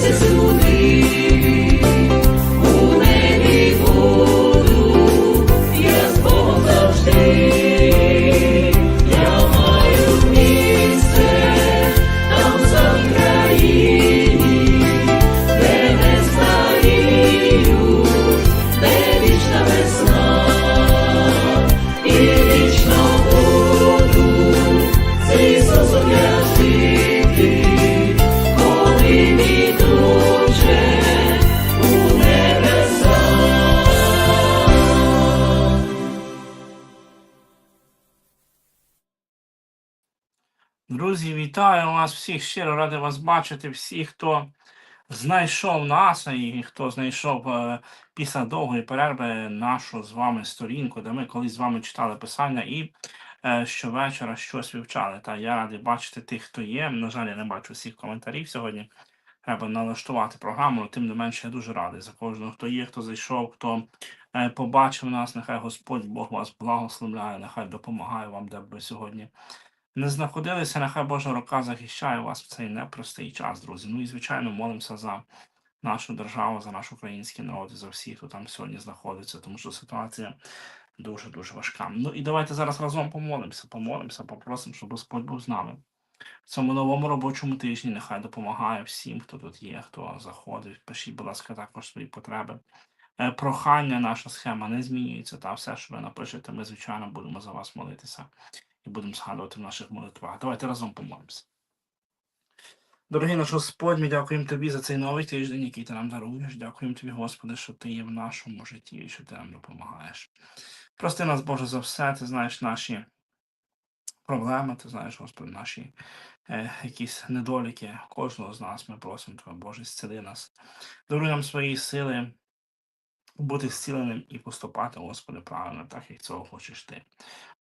серце сюди. Друзі, вітаю вас всіх. Щиро радий вас бачити. Всі, хто знайшов нас і хто знайшов е, після довгої перерви нашу з вами сторінку, де ми колись з вами читали писання і е, щовечора щось вивчали. Та я радий бачити тих, хто є. На жаль, я не бачу всіх коментарів сьогодні. Треба налаштувати програму, але тим не менше я дуже радий за кожного, хто є, хто зайшов, хто е, побачив нас. Нехай Господь Бог вас благословляє, нехай допомагає вам, де б ви сьогодні не знаходилися, нехай Божа рука захищає вас в цей непростий час, друзі. Ну і звичайно, молимося за нашу державу, за наш український народ і за всіх, хто там сьогодні знаходиться, тому що ситуація дуже дуже важка. Ну і давайте зараз разом помолимося, помолимося, попросимо, щоб Господь був з нами. В цьому новому робочому тижні нехай допомагає всім, хто тут є, хто заходить. Пишіть, будь ласка, також свої потреби. Е, Прохання, наша схема не змінюється. Та все, що ви напишете, ми, звичайно, будемо за вас молитися і будемо згадувати в наших молитвах. Давайте разом помолимося. Дорогий наш Господь, ми дякуємо Тобі за цей новий тиждень, який ти нам даруєш. Дякуємо Тобі, Господи, що ти є в нашому житті і що ти нам допомагаєш. Прости нас, Боже, за все, ти знаєш наші проблеми, ти знаєш, Господи, наші е, якісь недоліки кожного з нас. Ми просимо Тебе, Боже, зціли нас. Даруй нам свої сили бути зціленим і поступати, Господи, правильно, так як цього хочеш ти.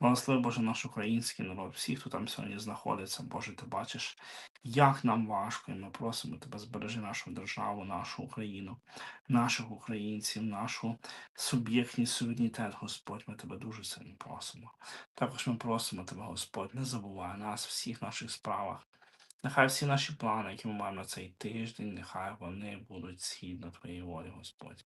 Благослови, Боже, наш український народ, всіх, хто там сьогодні знаходиться, Боже, ти бачиш, як нам важко, і ми просимо тебе, збережи нашу державу, нашу Україну, наших українців, нашу суб'єктність, суверенітет, Господь, ми тебе дуже сильно просимо. Також ми просимо тебе, Господь, не забувай нас всіх наших справах. Нехай всі наші плани, які ми маємо на цей тиждень, нехай вони будуть згідно Твоєї волі, Господь.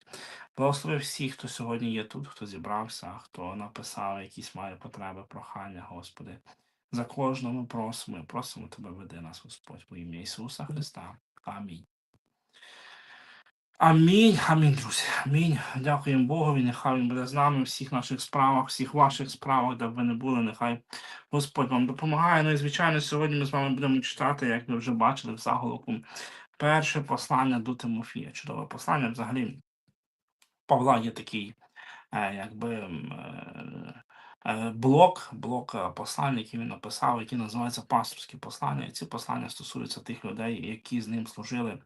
Благослови всіх, хто сьогодні є тут, хто зібрався, хто написав якісь має потреби, прохання, Господи. За кожного просимо, просимо Тебе, веди нас, Господь, во ім'я Ісуса Христа. Амінь. Амінь, амінь, друзі. Амінь. Дякуємо Богові. Нехай Він буде з нами в всіх наших справах, всіх ваших справах, де б ви не були. Нехай Господь вам допомагає. Ну і звичайно, сьогодні ми з вами будемо читати, як ви вже бачили в заголовку, перше послання до Тимофія. Чудове послання. Взагалі, Павла є такий, е, якби. е, е, Блок, блок послань, який він написав, який називається пасторські послання. І ці послання стосуються тих людей, які з ним служили,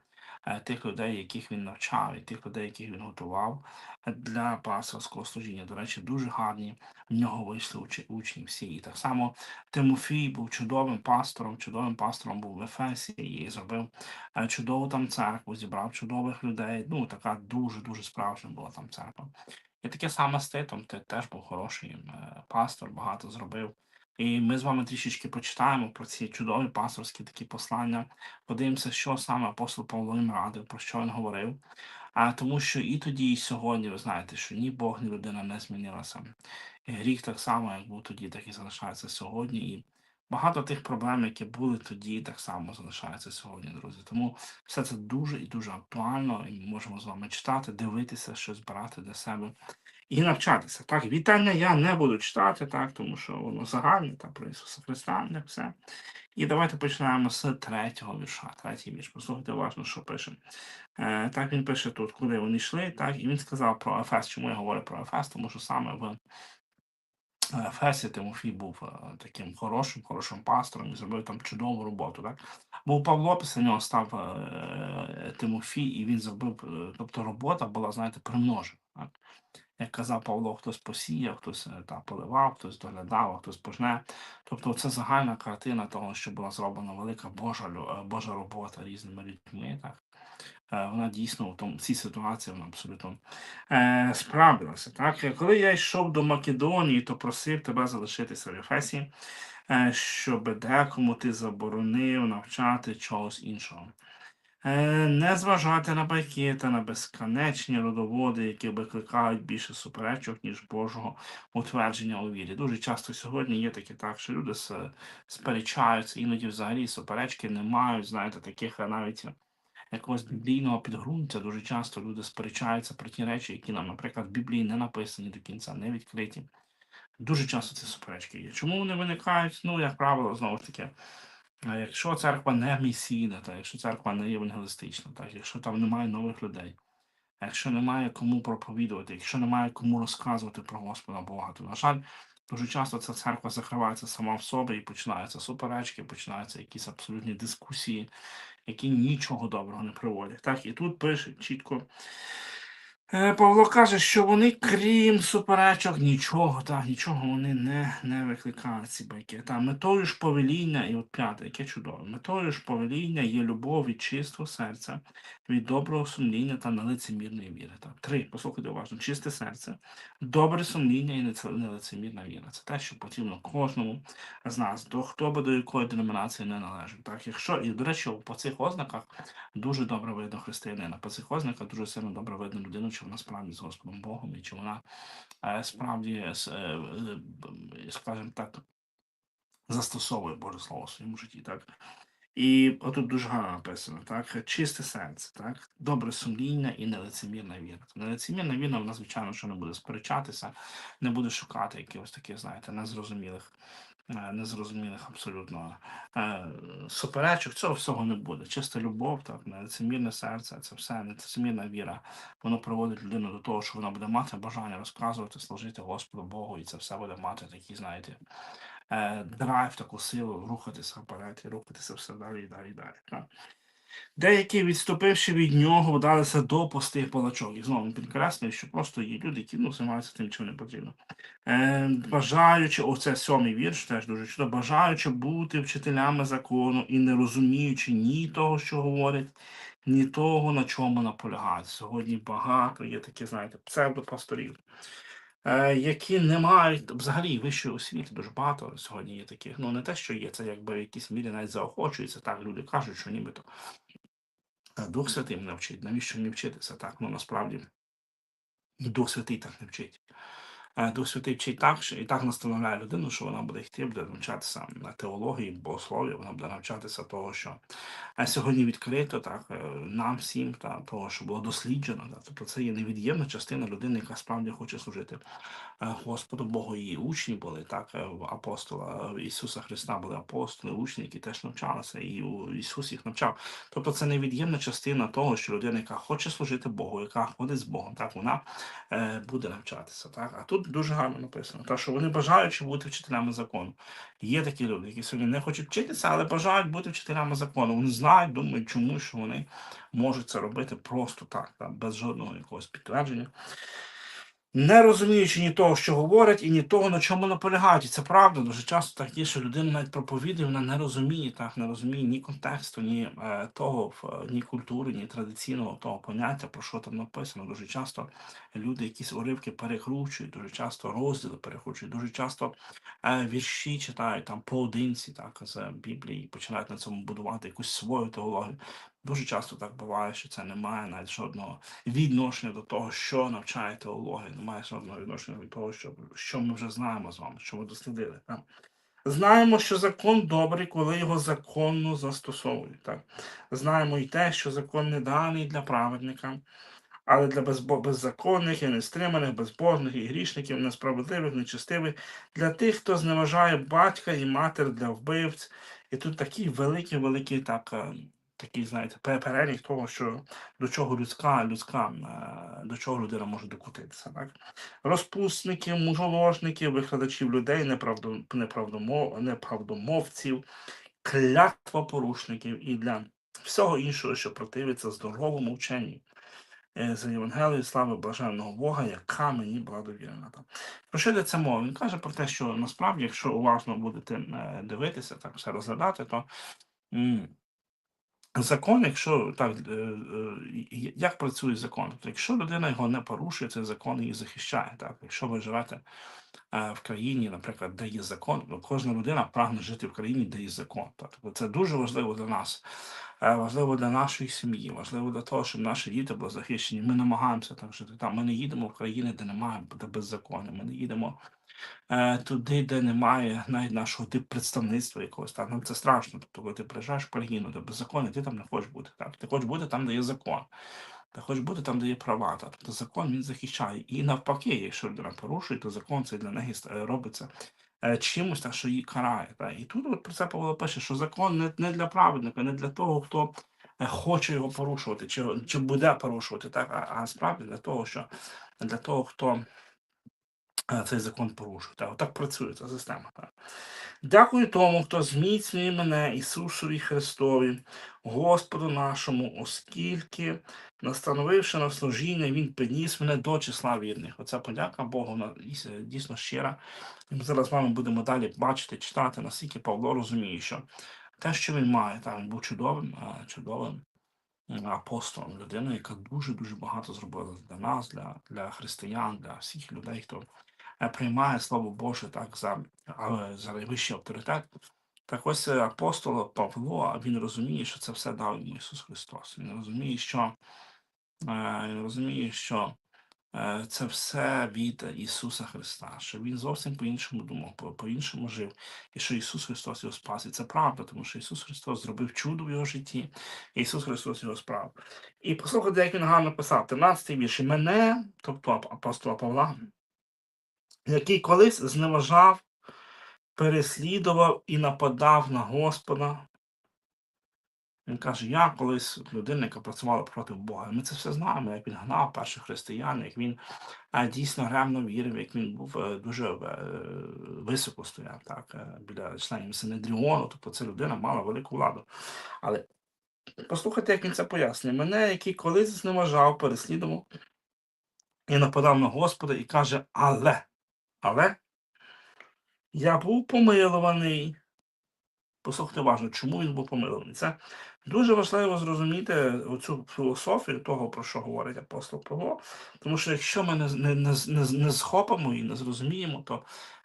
тих людей, яких він навчав, і тих людей, яких він готував для пасторського служіння. До речі, дуже гарні в нього вийшли учі- учні всі. І так само Тимофій був чудовим пастором, чудовим пастором був в Ефесі і зробив е, чудову там церкву, зібрав чудових людей. Ну, така дуже дуже справжня була там церква. І таке саме з Титом, ти теж був хороший е, пастор, багато зробив. І ми з вами трішечки почитаємо про ці чудові пасторські такі послання. Подивимося, що саме апостол Павло їм радив, про що він говорив. А тому що і тоді, і сьогодні, ви знаєте, що ні Бог, ні людина не змінилася. І гріх так само, як був тоді, так і залишається сьогодні. І багато тих проблем, які були тоді, так само залишаються сьогодні, друзі. Тому все це дуже і дуже актуально, і ми можемо з вами читати, дивитися, щось брати для себе і навчатися. Так, вітання я не буду читати, так, тому що воно загальне та про Ісуса Христа, не все. І давайте починаємо з третього вірша. Третій вірш. Послухайте уважно, що пише. Е, так він пише тут, куди вони йшли, так, і він сказав про Ефес. Чому я говорю про Ефес? Тому що саме в е, Ефесі Тимофій був е, таким хорошим, хорошим пастором і зробив там чудову роботу. Так? Був Павло, після нього став е, Тимофій, і він зробив, е, тобто робота була, знаєте, примножена. Так? Як казав Павло, хтось посіяв, хтось е, та, поливав, хтось доглядав, а хтось пожне. Тобто це загальна картина того, що була зроблена велика Божа, е, Божа робота різними людьми. Так? Е, Вона дійсно в тому, цій ситуації вона абсолютно е, справдилася. Так? Коли я йшов до Македонії, то просив тебе залишитися в Ефесі, е, щоб декому ти заборонив навчати чогось іншого. Е, Не зважати на байки та на безконечні родоводи, які викликають більше суперечок, ніж Божого утвердження у вірі. Дуже часто сьогодні є таке так, що люди сперечаються, іноді взагалі суперечки не мають, знаєте, таких навіть якогось біблійного підґрунтя. Дуже часто люди сперечаються про ті речі, які нам, наприклад, в Біблії не написані до кінця, не відкриті. Дуже часто ці суперечки є. Чому вони виникають? Ну, як правило, знову ж таки, а якщо церква не місійна, та якщо церква не євангелістична, так, якщо там немає нових людей, якщо немає кому проповідувати, якщо немає кому розказувати про Господа Бога, то, на жаль, Дуже часто ця церква закривається сама в собі і починаються суперечки, починаються якісь абсолютні дискусії, які нічого доброго не приводять. Так, і тут пише чітко. Е, Павло каже, що вони, крім суперечок, нічого, так, нічого вони не, не викликають ці байки. Та метою ж повеління, і от п'яте, яке чудове, метою ж повеління є любов від чистого серця, від доброго сумління та нелицемірної віри. Так. Три, послухайте уважно, чисте серце, добре сумління і нелицемірна віра. Це те, що потрібно кожному з нас, до хто би до якої деномінації не належить. Так, якщо, і до речі, по цих ознаках дуже добре видно християнина. По цих ознаках дуже сильно добре видно людину, чи вона справді з Господом Богом, і чи вона е, справді, е, е, скажімо так, застосовує Боже Слово в своєму житті. Так? І отут дуже гарно написано, так, чисте серце, так, добре сумління і нелицемірна віра. Нелицемірна віра, вона, звичайно, що не буде сперечатися, не буде шукати якихось таких, знаєте, незрозумілих, незрозумілих абсолютно е, суперечок. Цього всього не буде. Чиста любов, так, нецемірне серце, це все нецемірна віра. Воно приводить людину до того, що вона буде мати бажання розказувати, служити Господу Богу, і це все буде мати такі, знаєте, е, драйв, таку силу рухатися вперед і рухатися все далі і далі і далі. Так. Деякі, відступивши від нього, вдалися до пустих палачок. І знову він підкреслює, що просто є люди, які ну, займаються тим, чим не потрібно. Е, бажаючи, оце сьомий вірш, теж дуже чудово, бажаючи бути вчителями закону і не розуміючи ні того, що говорять, ні того, на чому наполягають. Сьогодні багато є такі, знаєте, псевдопасторів, е, які не мають взагалі вищої освіти. Дуже багато сьогодні є таких. Ну не те, що є, це якби в якійсь мірі навіть заохочується. Так люди кажуть, що нібито Дух Святий мене вчить. Навіщо мені вчитися? Так, ну насправді Дух Святий так не вчить. Дух Святий вчить так, що і так настановляє людину, що вона буде йти, буде навчатися на теології, богослов'я, вона буде навчатися того, що сьогодні відкрито, так, е, нам всім, та, того, що було досліджено. Так, тобто це є невід'ємна частина людини, яка справді хоче служити е, Господу Богу. Її учні були, так, е, в апостола е, Ісуса Христа були апостоли, учні, які теж навчалися, і Ісус їх навчав. Тобто це невід'ємна частина того, що людина, яка хоче служити Богу, яка ходить з Богом, так, вона буде навчатися. Так? А тут дуже гарно написано, Та що вони бажаючи бути вчителями закону. Є такі люди, які сьогодні не хочуть вчитися, але бажають бути вчителями закону. Вони знають, думають, чому що вони можуть це робити просто так, так без жодного якогось підтвердження. Не розуміючи ні того, що говорять, і ні того, на чому наполягають. І це правда. Дуже часто так є, що людина навіть проповідує, вона не розуміє, так, не розуміє ні контексту, ні е, того, в- ні культури, ні традиційного того поняття, про що там написано. Дуже часто люди якісь уривки перекручують, дуже часто розділи перекручують, дуже часто е, вірші читають там поодинці, так, з Біблії, і починають на цьому будувати якусь свою теологію. Дуже часто так буває, що це не має навіть жодного відношення до того, що навчає теологія, немає жодного відношення від того, що, що ми вже знаємо з вами, що ми дослідили. Так? Знаємо, що закон добрий, коли його законно застосовують. Так? Знаємо і те, що закон не даний для праведника, але для беззаконних і нестриманих, безбожних і грішників, несправедливих, нечестивих, для тих, хто зневажає батька і матір для вбивць. І тут такий великий, великий так. Такий, знаєте, перелік того, що до чого людська, людська, е, до чого людина може докотитися. Так? Розпусників, мужоложників, викрадачів людей, неправдо, неправдомов, неправдомовців, клятвопорушників і для всього іншого, що противиться здоровому вченню. Е, За Євангелією слави блаженного Бога, яка мені була довірена. Про що йдеться мова? Він каже про те, що насправді, якщо уважно будете е, дивитися, так все розглядати, то Закон, якщо так, е, е, як працює закон? Тобто, якщо людина його не порушує, цей закон її захищає. Так? Якщо ви живете е, в країні, наприклад, де є закон, ну, кожна людина прагне жити в країні, де є закон. Так? Тобто це дуже важливо для нас, важливо для нашої сім'ї, важливо для того, щоб наші діти були захищені. Ми намагаємося так жити. Там ми не їдемо в країни, де немає де беззаконня. Ми не їдемо туди, де немає навіть нашого типу представництва якогось. Так, нам це страшно. Тобто, коли ти приїжджаєш в країну, де беззаконня, ти там не хочеш бути. Так? Ти хочеш бути там, де є закон. Ти хочеш бути там, де є права. Тобто закон він захищає. І навпаки, якщо людина порушує, то закон це для неї е, робиться е, чимось, так, що її карає. Так? І тут от про це Павло пише, що закон не, не для праведника, не для того, хто е, хоче його порушувати, чи, чи буде порушувати, так? а, а справді для того, що для того, хто е, цей закон порушують. Так, отак працює ця система. Дякую тому, хто зміцнює мене Ісусові Христові, Господу нашому, оскільки, настановивши на служіння, Він підніс мене до числа вірних. Оця подяка Богу вона дійсно щира. І ми зараз з вами будемо далі бачити, читати, наскільки Павло розуміє, що те, що він має, так, він був чудовим, чудовим апостолом, людиною, яка дуже-дуже багато зробила для нас, для, для християн, для всіх людей, хто е, приймає Слово Боже так за, за найвищий авторитет. Так ось е, апостол Павло, він розуміє, що це все дав йому Ісус Христос. Він розуміє, що, е, він розуміє, що е, це все від Ісуса Христа, що Він зовсім по-іншому думав, по- по-іншому жив, і що Ісус Христос його спас. І це правда, тому що Ісус Христос зробив чудо в його житті, і Ісус Христос його справ. І послухайте, як він гарно писав, 13 вірш. Мене, тобто апостола Павла, який колись зневажав, переслідував і нападав на Господа. Він каже, я колись людина, яка працювала проти Бога. Ми це все знаємо, як він гнав перших християн, як він е, дійсно ревно вірив, як він був е, дуже е, високо стояв так, біля членів Синедріону. Тобто ця людина мала велику владу. Але послухайте, як він це пояснює. Мене, який колись зневажав, переслідував і нападав на Господа, і каже, але, але я був помилуваний. Послухайте уважно, чому він був помилований. Це дуже важливо зрозуміти оцю філософію того, про що говорить апостол Павло. Тому що якщо ми не, не, не, не, схопимо і не зрозуміємо, то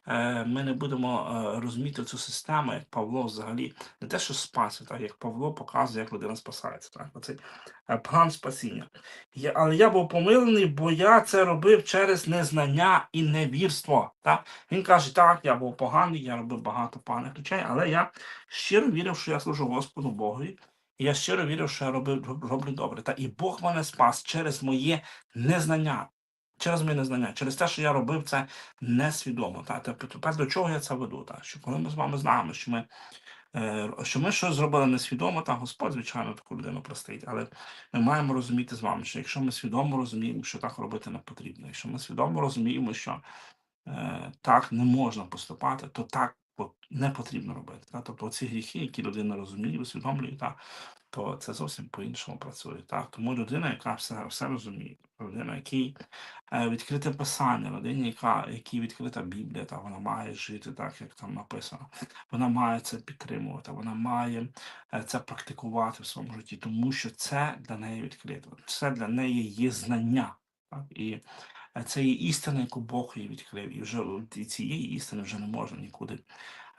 е, ми не будемо е, розуміти цю систему, як Павло взагалі не те, що спасся, так як Павло показує, як людина спасається. Так? Оцей е, план спасіння. Я, але я був помилений, бо я це робив через незнання і невірство. Так? Він каже, так, я був поганий, я робив багато поганих речей, але я щиро вірив, що я служу Господу Богові, я щиро вірив, що я робив, роблю добре. Та і Бог мене спас через моє незнання. Через моє незнання, через те, що я робив це несвідомо. Та? Тепер до чого я це веду? Та? Що коли ми з вами знаємо, що ми, е, що ми щось зробили несвідомо, та Господь, звичайно, таку людину простить. Але ми маємо розуміти з вами, що якщо ми свідомо розуміємо, що так робити не потрібно, якщо ми свідомо розуміємо, що е, так не можна поступати, то так не потрібно робити. Та? Тобто ці гріхи, які людина розуміє, усвідомлює, та, то це зовсім по-іншому працює. Так? Тому людина, яка все, все розуміє, людина, який е, відкрите писання, людина, яка якій відкрита Біблія, та вона має жити так, як там написано. Вона має це підтримувати, вона має е, це практикувати в своєму житті, тому що це для неї відкрито. Це для неї є знання. Так? І це є істина, яку Бог їй відкрив. І вже цієї істини вже не можна нікуди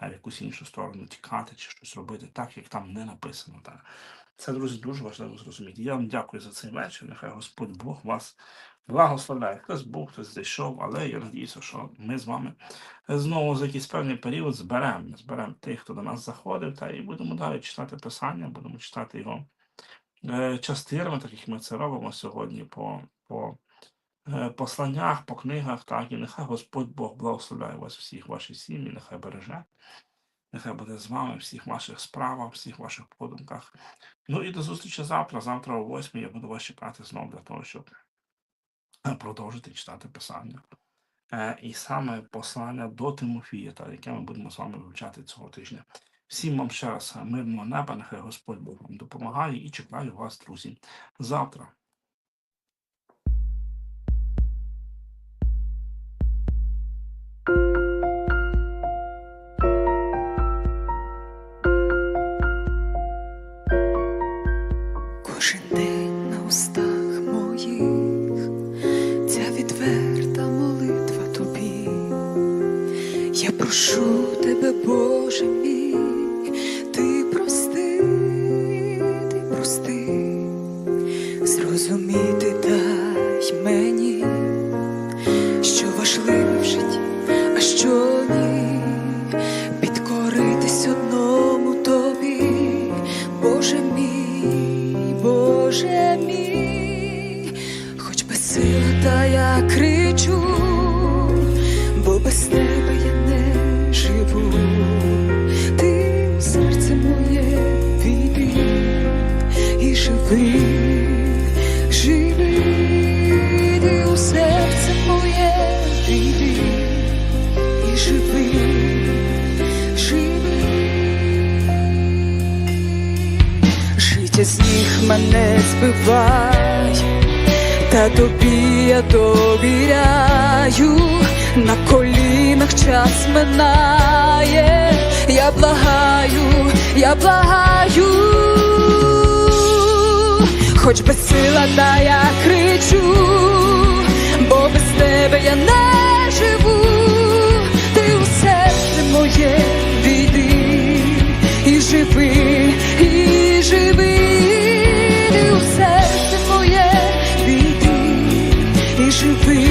в якусь іншу сторону тікати чи щось робити так, як там не написано. Так? Це, друзі, дуже важливо зрозуміти. Я вам дякую за цей вечір. Нехай Господь Бог вас благословляє. Хтось був, хтось зайшов, але я надіюся, що ми з вами знову за якийсь певний період зберемо. Зберемо тих, хто до нас заходив, та і будемо далі читати Писання, будемо читати його е, частинами, так як ми це робимо сьогодні по, по посланнях, по книгах, так, і нехай Господь Бог благословляє вас всіх, ваші сім'ї, нехай береже. Нехай буде з вами всіх ваших справах, всіх ваших подумках. Ну і до зустрічі завтра. Завтра о 8 я буду вас чекати знову для того, щоб е, продовжити читати Писання. Е, І саме послання до Тимофія, та, яке ми будемо з вами вивчати цього тижня. Всім вам ще раз мирного неба, нехай Господь Бог вам допомагає і чекаю вас, друзі, завтра. З ніг мене збивай, та тобі я довіряю, на колінах час минає, я благаю, я благаю, хоч без сила, та я кричу, бо без тебе я не живу, ти у серце моє війди і живи, живи, серце моє війди і живи.